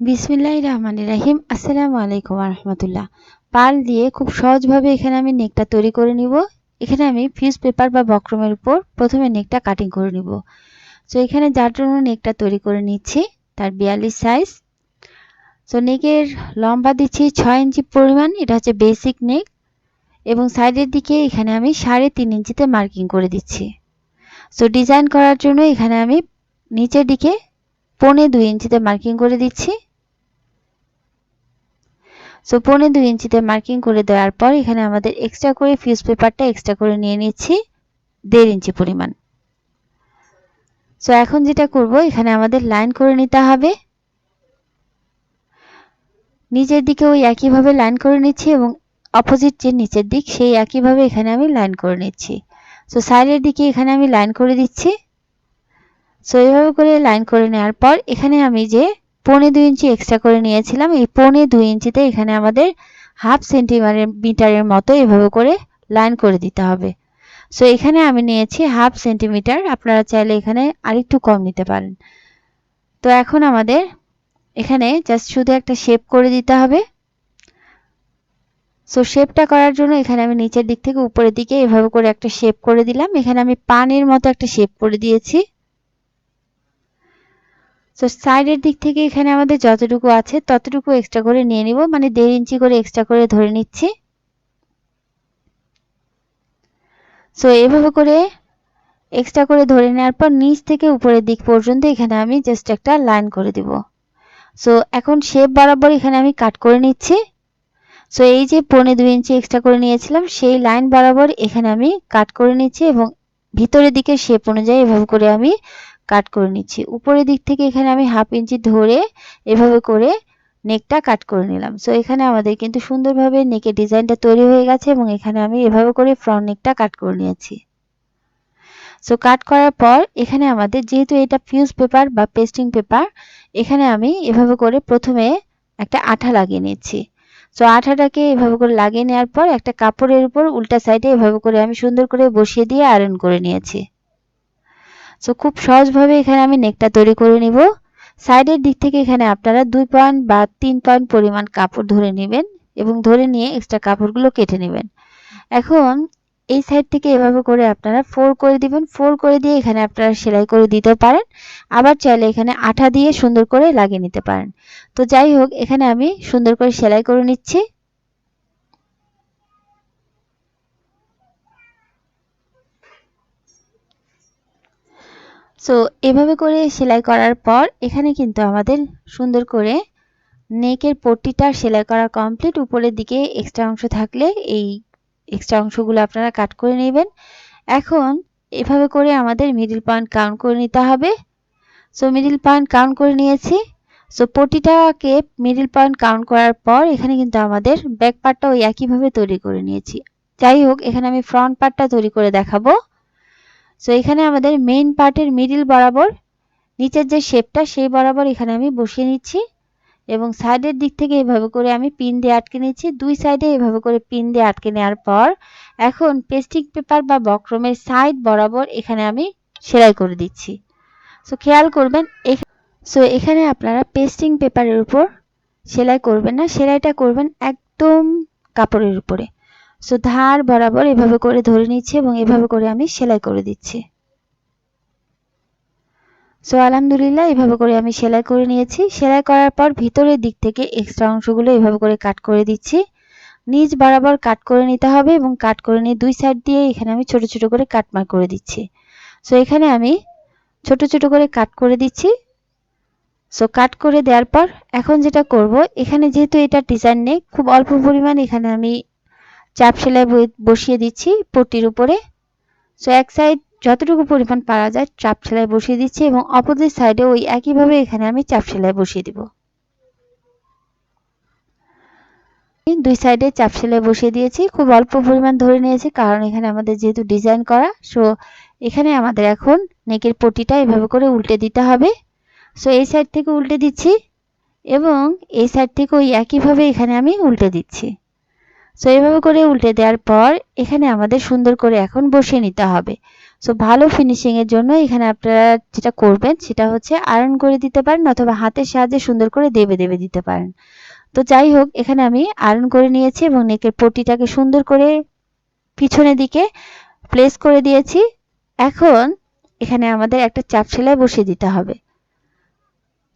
বিসমিল্লাহ রহমান রাহিম। আসসালামু আলাইকুম রহমতুল্লাহ। পাল দিয়ে খুব সহজভাবে এখানে আমি নেকটা তৈরি করে নিব। এখানে আমি ফিউজ পেপার বা বক্রমের উপর প্রথমে নেকটা কাটিং করে নিব। তো এখানে যার জন্য নেকটা তৈরি করে নিচ্ছি, তার বিয়াল্লিশ সাইজ তো নেকের লম্বা দিচ্ছি ছয় ইঞ্চি পরিমাণ, এটা হচ্ছে বেসিক নেক। এবং সাইডের দিকে এখানে আমি সাড়ে তিন ইঞ্চিতে মার্কিং করে দিচ্ছি। তো ডিজাইন করার জন্য এখানে আমি নিচের দিকে পৌনে দুই ইঞ্চিতে মার্কিং করে দিচ্ছি। সো পৌনে দুই ইঞ্চিতে মার্কিং করে দেওয়ার পর এখানে আমাদের এক্সট্রা করে ফিউজ পেপারটা এক্সট্রা করে নিয়ে নিচ্ছি, দেড় ইঞ্চি পরিমাণ। সো এখন যেটা করব, এখানে আমাদের লাইন করে নিতে হবে। নিচের দিকে ওই একইভাবে লাইন করে নিচ্ছি এবং অপোজিট যে নিচের দিক, সেই একইভাবে এখানে আমি লাইন করে নিচ্ছি। সো সাইডের দিকে এখানে আমি লাইন করে দিচ্ছি। সো এইভাবে করে লাইন করে নেওয়ার পর এখানে আমি যে পৌনে দুই ইঞ্চি এক্সট্রা করে নিয়েছিলাম। এই পৌনে দুই ইঞ্চিতে এখানে আমাদের হাফ সেন্টিমিটার মিটারের মতো এভাবে করে লাইন করে দিতে হবে। সো এখানে আমি নিয়েছি হাফ সেন্টিমিটার আপনারা চাইলে এখানে আরেকটু কম নিতে পারেন। তো, এখন আমাদের এখানে জাস্ট শুধু একটা শেপ করে দিতে হবে। সো শেপটা করার জন্য এখানে আমি নিচের দিক থেকে উপরের দিকে এভাবে করে একটা শেপ করে দিলাম। এখানে আমি পানির মতো একটা শেপ করে দিয়েছি। তো সাইডের দিক থেকে এখানে আমাদের যতটুকু আছে, ততটুকু এক্সট্রা করে নিয়ে নিব। মানে দেড় ইঞ্চি করে এক্সট্রা করে ধরে নিচ্ছি। সো এভাবে করে এক্সট্রা করে ধরে নেওয়ার পর নিচ থেকে উপরের দিক পর্যন্ত এখানে আমি জাস্ট একটা লাইন করে দিব। সো এখন শেপ বরাবর এখানে আমি কাট করে নিচ্ছি। সো এই যে পৌনে দুই ইঞ্চি এক্সট্রা করে নিয়েছিলাম, সেই লাইন বরাবর এখানে আমি কাট করে নিচ্ছি এবং ভিতরের দিকে শেপ অনুযায়ী এভাবে করে আমি কাট করে নিচ্ছি। উপরের দিক থেকে এখানে আমি হাফ ইঞ্চি ধরে এভাবে করে নেকটা কাট করে নিলাম। সো এখানে আমাদের কিন্তু সুন্দরভাবে নেকের ডিজাইনটা তৈরি হয়ে গেছে এবং এখানে আমি এভাবে করে ফ্রন্ট নেকটা কাট করে নিয়েছি। সো কাট করার পর এখানে আমাদের যেহেতু এটা ফিউজ পেপার বা পেস্টিং পেপার এখানে আমি এভাবে করে প্রথমে একটা আঠা লাগিয়ে নিচ্ছি। সো আঠাটাকে এভাবে করে লাগিয়ে নেওয়ার পর একটা কাপড়ের উপর উল্টা সাইডে এভাবে করে আমি সুন্দর করে বসিয়ে দিয়ে আয়রন করে নিয়েছি। সো খুব সহজভাবে এখানে আমি নেকটা তৈরি করে নিব। সাইডের দিক থেকে এখানে আপনারা দুই পয়েন্ট বা তিন পয়েন্ট পরিমাণ কাপড় ধরে নেবেন এবং ধরে নিয়ে এক্সট্রা কাপড়গুলো কেটে নেবেন। এখন এই সাইড থেকে এভাবে করে আপনারা ফোর করে দিবেন। ফোর করে দিয়ে এখানে আপনারা সেলাই করে দিতে পারেন। আবার চাইলে এখানে আঠা দিয়ে সুন্দর করে লাগিয়ে নিতে পারেন। তো যাই হোক, এখানে আমি সুন্দর করে সেলাই করে নিচ্ছি। সো এভাবে করে সেলাই করার পর এখানে কিন্তু আমাদের সুন্দর করে নেকের পট্টিটা সেলাই করা কমপ্লিট উপরের দিকে এক্সট্রা অংশ থাকলে এই এক্সট্রা অংশগুলো আপনারা কাট করে নেবেন। এখন এভাবে করে আমাদের মিডিল পয়েন্ট কাউন্ট করে নিতে হবে। সো মিডিল পয়েন্ট কাউন্ট করে নিয়েছি। সো পটিটাকে মিডিল পয়েন্ট কাউন্ট করার পর এখানে কিন্তু আমাদের ব্যাক পার্টটা ওই একইভাবে তৈরি করে নিয়েছি। যাই হোক, এখানে আমি ফ্রন্ট পার্টটা তৈরি করে দেখাবো। সো এখানে আমাদের মেইন পার্টের মিডিল বরাবর, নিচের যে শেপটা সেই বরাবর এখানে আমি বসিয়ে নিচ্ছি। এবং সাইডের দিক থেকে এভাবে করে আমি পিন দিয়ে আটকে নিচ্ছি। দুই সাইডে এভাবে করে পিন দিয়ে আটকে নেওয়ার পর, এখন পেস্টিং পেপার বা বক্রমের সাইড বরাবর এখানে আমি সেলাই করে দিচ্ছি। সো খেয়াল করবেন সো এখানে আপনারা পেস্টিং পেপারের উপর সেলাই করবেন না। সেলাইটা করবেন একদম কাপড়ের উপরে। সো ধার বরাবর এভাবে করে ধরে নিচ্ছি এবং এভাবে করে আমি সেলাই করে দিচ্ছি। সো আলহামদুলিল্লাহ, এভাবে করে আমি সেলাই করে নিয়েছি। সেলাই করার পর ভিতরের দিক থেকে এক্সট্রা অংশগুলো এভাবে করে কাট করে দিচ্ছি। নিচ বরাবর কাট করে নিতে হবে এবং কাট করে নিয়ে দুই সাইড দিয়ে এখানে আমি ছোট ছোট করে কাটমার করে দিচ্ছি। সো এখানে আমি ছোট ছোট করে কাট করে দিচ্ছি। সো কাট করে দেওয়ার পর এখন যেটা করব, এখানে যেহেতু এটা ডিজাইন নেই, খুব অল্প পরিমাণ এখানে আমি চাপ সেলাই বসিয়ে দিচ্ছি পট্টির উপরে। সো এক সাইড যতটুকু পরিমাণ পারা যায় চাপ সেলাই বসিয়ে দিচ্ছি এবং অপোজিট সাইডে ওই একইভাবে এখানে আমি চাপ সেলাই বসিয়ে দিব। দুই সাইডে চাপ সেলাই বসিয়ে দিয়েছি। খুব অল্প পরিমাণ ধরে নিয়েছি কারণ এখানে আমাদের যেহেতু ডিজাইন করা সো এখানে আমাদের এখন নেকের পটিটা এভাবে করে উল্টে দিতে হবে। সো এই সাইড থেকে উল্টে দিচ্ছি এবং এই সাইড থেকে ওই একইভাবে এখানে আমি উল্টে দিচ্ছি। সো এইভাবে করে উল্টে দেওয়ার পর এখানে আমাদের সুন্দর করে এখন বসিয়ে নিতে হবে। সো ভালো ফিনিশিং এর জন্য এখানে আপনারা যেটা করবেন সেটা হচ্ছে আয়রন করে দিতে পারেন অথবা হাতের সাহায্যে সুন্দর করে দেবে দেবে দিতে পারেন। তো, যাই হোক, এখানে আমি আয়রন করে নিয়েছি এবং নেকের পটিটাকে সুন্দর করে পিছনের দিকে প্লেস করে দিয়েছি। এখন এখানে আমাদের একটা চাপ সেলাই বসিয়ে দিতে হবে।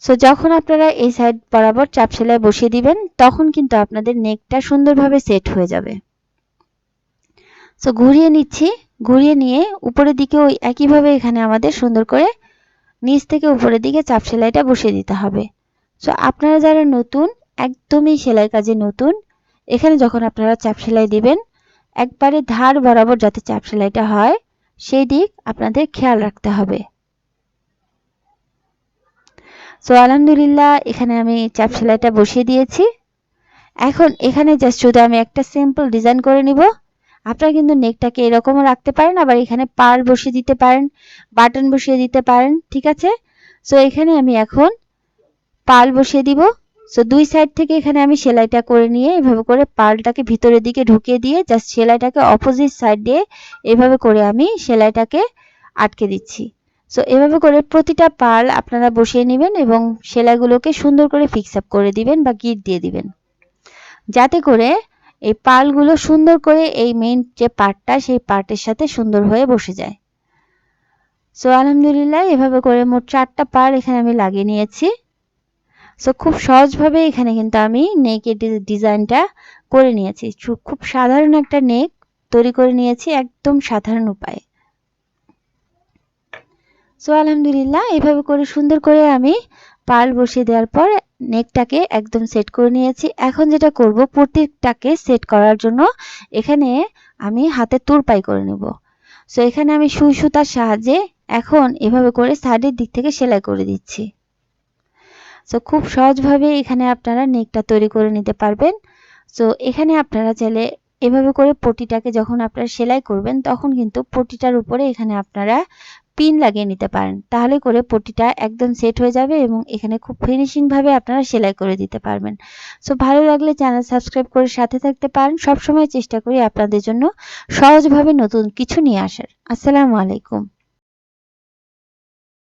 সো যখন আপনারা এই সাইড বরাবর চাপ সেলাই বসিয়ে দিবেন, তখন কিন্তু আপনাদের নেকটা সুন্দরভাবে সেট হয়ে যাবে। সো ঘুরিয়ে নিচ্ছি। ঘুরিয়ে নিয়ে উপরের দিকে ওই একইভাবে এখানে আমাদের সুন্দর করে নিচ থেকে উপরের দিকে চাপ সেলাইটা বসিয়ে দিতে হবে। সো আপনারা যারা নতুন, একদমই সেলাই কাজে নতুন, এখানে যখন আপনারা চাপ সেলাই দিবেন, একবারে ধার বরাবর যাতে চাপ সেলাইটা হয়, সেই দিক আপনাদের খেয়াল রাখতে হবে। সো আলহামদুলিল্লাহ, এখানে আমি চাপ সেলাইটা বসিয়ে দিয়েছি। এখন এখানে জাস্ট শুধু আমি একটা সিম্পল ডিজাইন করে নিব। আপনারা কিন্তু নেকটাকে এরকমও রাখতে পারেন, আবার এখানে পার বসিয়ে দিতে পারেন বাটন বসিয়ে দিতে পারেন, ঠিক আছে? সো এখানে আমি এখন পাল বসিয়ে দিব। সো দুই সাইড থেকে এখানে আমি সেলাইটা করে নিয়ে এভাবে করে পালটাকে ভিতরের দিকে ঢুকিয়ে দিয়ে জাস্ট সেলাইটাকে অপোজিট সাইড দিয়ে এভাবে করে আমি সেলাইটাকে আটকে দিচ্ছি। সো এভাবে করে প্রতিটা পাল আপনারা বসিয়ে নেবেন এবং সেলাইগুলোকে সুন্দর করে ফিক্স আপ করে দিবেন বা গিট দিয়ে দিবেন। যাতে করে এই পালগুলো সুন্দর করে এই মেইন যে পার্টটা, সেই পার্টের সাথে সুন্দর হয়ে বসে যায়। সো আলহামদুলিল্লাহ, এভাবে করে মোট চারটা পার এখানে আমি লাগিয়ে নিয়েছি। সো খুব সহজভাবে এখানে কিন্তু আমি নেকের ডিজাইনটা করে নিয়েছি। খুব সাধারণ একটা নেক তৈরি করে নিয়েছি, একদম সাধারণ উপায়ে। সো আলহামদুলিল্লাহ, এভাবে করে সুন্দর করে আমি পাল বসিয়ে দেওয়ার পর নেকটাকে একদম সেট করে নিয়েছি। এখন যেটা করব প্রত্যেকটাকে সেট করার জন্য এখানে আমি হাতে তুরপাই করে নেব। সো এখানে আমি সুই সুতার সাহায্যে এখন এভাবে করে সাইডের দিক থেকে সেলাই করে দিচ্ছি। সো খুব সহজভাবে এখানে আপনারা নেকটা তৈরি করে নিতে পারবেন। সো এখানে আপনারা চাইলে এভাবে করে পটিটাকে যখন আপনারা সেলাই করবেন, তখন কিন্তু পটিটার উপরে এখানে আপনারা পিন লাগিয়ে নিতে পারেন। তাহলে করে পটিটা একদম সেট হয়ে যাবে এবং এখানে খুব ফিনিশিংভাবে আপনারা সেলাই করে দিতে পারবেন। সো ভালো লাগলে চ্যানেল সাবস্ক্রাইব করে সাথে থাকতে পারেন। সবসময় চেষ্টা করি আপনাদের জন্য সহজভাবে নতুন কিছু নিয়ে আসার। আসসালামু আলাইকুম।